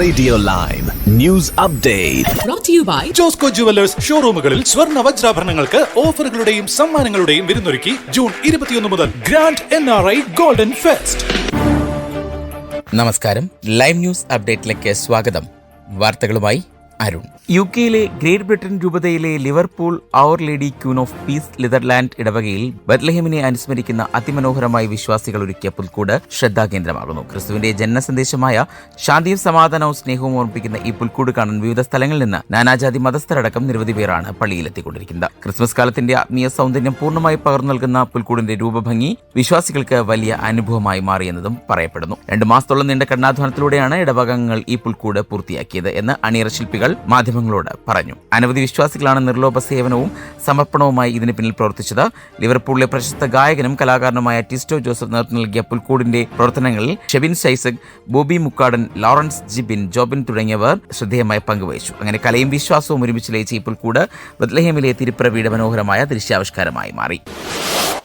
Radio live news update brought to you by Josco jewellers ഷോറൂമുകളിൽ സ്വർണ വജ്രാഭരണങ്ങൾക്ക് ഓഫറുകളുടെയും സമ്മാനങ്ങളുടെയും വിരുന്നൊരുക്കി ജൂൺ ഇരുപത്തിയൊന്ന് മുതൽ grand N R I golden fest നമസ്കാരം. ലൈവ് ന്യൂസ് അപ്ഡേറ്റിലേക്ക് സ്വാഗതം. വാർത്തകളുമായി അരുൺ. യു കെയിലെ ഗ്രേറ്റ് ബ്രിട്ടൻ രൂപതയിലെ Liverpool Our Lady Queen of Peace Litherland ഇടവകയിൽ ബത്ലഹിമിനെ അനുസ്മരിക്കുന്ന അതിമനോഹരമായ വിശ്വാസികൾ ഒരുക്കിയ പുൽക്കൂട് ശ്രദ്ധാകേന്ദ്രമാകുന്നു. ക്രിസ്തുവിന്റെ ജന്മസന്ദേശമായ ശാന്തിയും സമാധാനവും സ്നേഹവും ഓർമ്മിപ്പിക്കുന്ന ഈ പുൽക്കൂട് കാണാൻ വിവിധ സ്ഥലങ്ങളിൽ നിന്ന് നാനാജാതി മതസ്ഥരടക്കം നിരവധി പേരാണ് പള്ളിയിലെത്തിക്കൊണ്ടിരിക്കുന്നത്. ക്രിസ്മസ് കാലത്തിന്റെ ആത്മീയ സൗന്ദര്യം പൂർണമായി പകർന്നു നൽകുന്ന പുൽക്കൂടിന്റെ രൂപഭംഗി വിശ്വാസികൾക്ക് വലിയ അനുഭവമായി മാറിയെന്നതും പറയപ്പെടുന്നു. രണ്ട് മാസത്തോളം നീണ്ട കഠിനാധ്വാനത്തിലൂടെയാണ് ഇടവകങ്ങൾ ഈ പുൽക്കൂട് പൂർത്തിയാക്കിയത് എന്ന് അണിയറ ശില്പികൾ മാധ്യമങ്ങളോട് പറഞ്ഞു. അനവധി വിശ്വാസികളാണ് നിർലോഭ സേവനവും സമർപ്പണവുമായി ഇതിന് പിന്നിൽ പ്രവർത്തിച്ചത്. ലിവർപൂളിലെ പ്രശസ്ത ഗായകനും കലാകാരനുമായ ടിസ്റ്റോ ജോസഫ് നേതൃത്വം നൽകിയ പുൽക്കൂടിന്റെ പ്രവർത്തനങ്ങളിൽ ഷെബിൻ ഷൈസക് ബോബി മുക്കാടൻ ലോറൻസ് ജിബിൻ ജോബിൻ തുടങ്ങിയവർ ശ്രദ്ധേയമായി പങ്കുവഹിച്ചു. അങ്ങനെ കലയും വിശ്വാസവും ഒരുമിച്ച് ലയിച്ച ഈ പുൽക്കൂട് ബദ്ലഹേമിലെ തിരുപ്പിറവിയുടെ മനോഹരമായ ദൃശ്യാവിഷ്കാരമായി മാറി.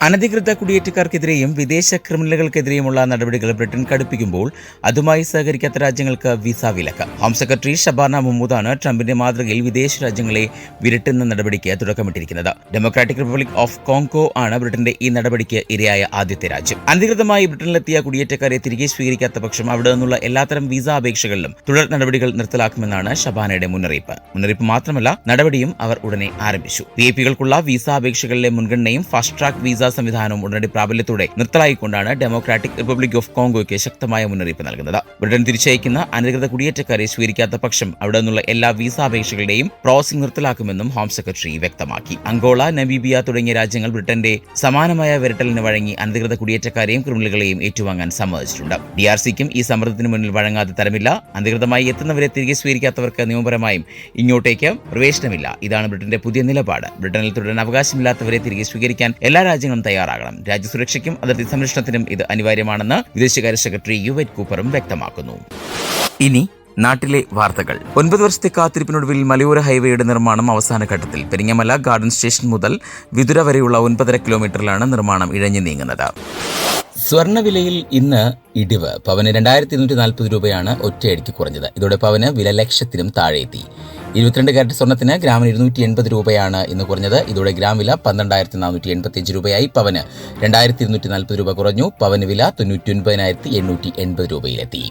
അനധികൃത കുടിയേറ്റക്കാർക്കെതിരെയും വിദേശ ക്രിമിനലുകൾക്കെതിരെയുമുള്ള നടപടികൾ ബ്രിട്ടൻ കടുപ്പിക്കുമ്പോൾ അതുമായി സഹകരിക്കാത്ത രാജ്യങ്ങൾക്ക് വിസ വിലക്ക്. ഹോം സെക്രട്ടറി ഷബാന മുഹമ്മൂദാണ് ട്രംപിന്റെ മാതൃകയിൽ വിദേശ രാജ്യങ്ങളെ വിരട്ടുന്ന നടപടിക്ക് തുടക്കമിട്ടിരിക്കുന്നത്. ഡെമോക്രാറ്റിക് റിപ്പബ്ലിക് ഓഫ് കോങ്കോ ആണ് ബ്രിട്ടന്റെ ഈ നടപടിക്ക് ഇരയായ ആദ്യത്തെ രാജ്യം. അനധികൃതമായി ബ്രിട്ടനിലെത്തിയ കുടിയേറ്റക്കാരെ തിരികെ സ്വീകരിക്കാത്ത പക്ഷം അവിടെ നിന്നുള്ള എല്ലാത്തരം വിസ അപേക്ഷകളിലും തുടർ നടപടികൾ നിർത്തലാക്കുമെന്നാണ് ഷബാനയുടെ മുന്നറിയിപ്പ്. മുന്നറിയിപ്പ് മാത്രമല്ല നടപടിയും അവർ ഉടനെ ആരംഭിച്ചു. വി ഐ പികൾക്കുള്ള വിസ അപേക്ഷകളിലെ മുൻഗണനയും ഫാസ്റ്റ് ട്രാക്ക് വിസ സംവിധാനവും ഉടനടി പ്രാബല്യത്തോടെ നിർത്തലായിക്കൊണ്ടാണ് ഡെമോക്രാറ്റിക് റിപ്പബ്ലിക് ഓഫ് കോങ്കോയ്ക്ക് ശക്തമായ മുന്നറിയിപ്പ് നൽകുന്നത്. ബ്രിട്ടൻ തിരിച്ചയക്കുന്ന അനധികൃത കുടിയേറ്റക്കാരെ സ്വീകരിക്കാത്ത പക്ഷം അവിടെ നിന്നുള്ള എല്ലാ വിസ അപേക്ഷകളുടെയും പ്രോസസിംഗ് നിർത്തലാക്കുമെന്നും ഹോം സെക്രട്ടറി വ്യക്തമാക്കി. അങ്കോള നമീബിയ തുടങ്ങിയ രാജ്യങ്ങൾ ബ്രിട്ടന്റെ സമാനമായ വിരട്ടലിന് വഴങ്ങി അനധികൃത കുടിയേറ്റക്കാരെയും ക്രിമിനലുകളെയും ഏറ്റുവാങ്ങാൻ സമ്മതിച്ചിട്ടുണ്ട്. ഡി ആർ സിക്കും ഈ സമ്മർദ്ദത്തിന് മുന്നിൽ വഴങ്ങാതെ തരമില്ല. അനധികൃതമായി എത്തുന്നവരെ തിരികെ സ്വീകരിക്കാത്തവർക്ക് നിയമപരമായും ഇങ്ങോട്ടേക്ക് പ്രവേശനമില്ല. ഇതാണ് ബ്രിട്ടന്റെ പുതിയ നിലപാട്. ബ്രിട്ടനിൽ തുടരാൻ അവകാശമില്ലാത്തവരെ തിരികെ സ്വീകരിക്കാൻ എല്ലാ രാജ്യങ്ങളും തയ്യാറാകണം. രാജ്യസുരക്ഷയ്ക്കും അതിർത്തി സംരക്ഷണത്തിനും ഇത് അനിവാര്യമാണെന്ന് വിദേശകാര്യ സെക്രട്ടറി യുവറ്റ് കൂപ്പറും വ്യക്തമാക്കുന്നു. ഇനി നാട്ടിലെ വാർത്തകൾ. ഒൻപത് വർഷത്തെ കാത്തിരിപ്പിനൊടുവിൽ മലയോര ഹൈവേയുടെ നിർമ്മാണം അവസാന ഘട്ടത്തിൽ. പെരിങ്ങമല ഗാർഡൻ സ്റ്റേഷൻ മുതൽ വിതുര വരെയുള്ള ഒൻപതര കിലോമീറ്ററിലാണ് നിർമ്മാണം ഇഴഞ്ഞു നീങ്ങുന്നത്. സ്വർണവിലയിൽ ഇന്ന് ഇടിവ്. പവന് രണ്ടായിരത്തി ഇരുന്നൂറ്റി നാൽപ്പത് രൂപയാണ് ഒറ്റയടിക്ക് കുറഞ്ഞത്. ഇതോടെ പവന് വില ലക്ഷത്തിനും താഴെയെത്തി. ഇരുപത്തിരണ്ട് കാരറ്റ് സ്വർണത്തിന് ഗ്രാമിന് ഇരുന്നൂറ്റി എൺപത് രൂപയാണ് ഇന്ന് കുറഞ്ഞത്. ഇതോടെ ഗ്രാം വില പന്ത്രണ്ടായിരത്തി നാനൂറ്റി എൺപത്തിയഞ്ച് രൂപയായി. പവന് രണ്ടായിരത്തി ഇരുന്നൂറ്റി നാൽപ്പത് രൂപ കുറഞ്ഞു. പവന് വില തൊണ്ണൂറ്റി ഒൻപതിനായിരത്തി എണ്ണൂറ്റി എൺപത് രൂപയിലെത്തി.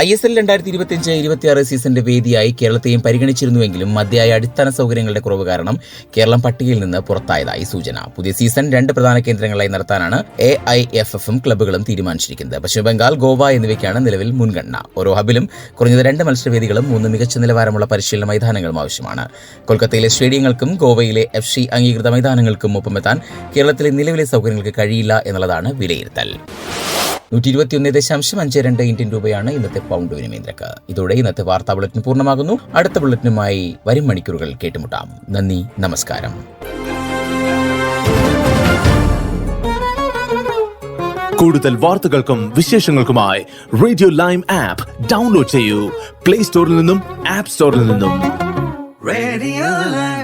ഐ എസ് എൽ രണ്ടായിരത്തി ഇരുപത്തിയഞ്ച് ഇരുപത്തിയാറ് സീസണിന്റെ വേദിയായി കേരളത്തെയും പരിഗണിച്ചിരുന്നുവെങ്കിലും മതിയായ അടിസ്ഥാന സൗകര്യങ്ങളുടെ കുറവ് കാരണം കേരളം പട്ടികയിൽ നിന്ന് പുറത്തായതായി സൂചന. പുതിയ സീസൺ രണ്ട് പ്രധാന കേന്ദ്രങ്ങളായി നടത്താനാണ് എ ഐ എഫ് എഫും ക്ലബ്ബുകളും തീരുമാനിച്ചിരിക്കുന്നത്. പശ്ചിമബംഗാൾ ഗോവ എന്നിവയ്ക്കാണ് നിലവിൽ മുൻഗണന. ഓരോ ഹബിലും കുറഞ്ഞത് രണ്ട് മത്സരവേദികളും മൂന്ന് മികച്ച നിലവാരമുള്ള പരിശീലന മൈതാനങ്ങളും ആവശ്യമാണ്. കൊൽക്കത്തയിലെ സ്റ്റേഡിയങ്ങൾക്കും ഗോവയിലെ എഫ് സി അംഗീകൃത മൈതാനങ്ങൾക്കും ഒപ്പമെത്താൻ കേരളത്തിലെ നിലവിലെ സൗകര്യങ്ങൾക്ക് കഴിയില്ല എന്നുള്ളതാണ് വിലയിരുത്തൽ. നൂറ്റി ഇരുപത്തിയൊന്ന് ദശാംശം അഞ്ച് രണ്ട് ഇന്ത്യൻ രൂപയാണ് ഇന്നത്തെ പൗണ്ട് വിനിമയ നിരക്ക് ഇതോടെ ഇന്നത്തെ വാർത്താ ബുള്ളറ്റിൻ പൂർണമാകുന്നു. അടുത്ത ബുള്ളറ്റിനുമായി വരും മണിക്കൂറുകൾ കേട്ടുമുട്ടാം. നന്ദി നമസ്കാരം. കൂടുതൽ വാർത്തകൾക്കും വിശേഷങ്ങൾക്കുമായി റേഡിയോ ലൈം ആപ്പ് ഡൗൺലോഡ് ചെയ്യൂ. പ്ലേ സ്റ്റോറിൽ നിന്നും ആപ്പ് സ്റ്റോറിൽ നിന്നും. റേഡിയോ.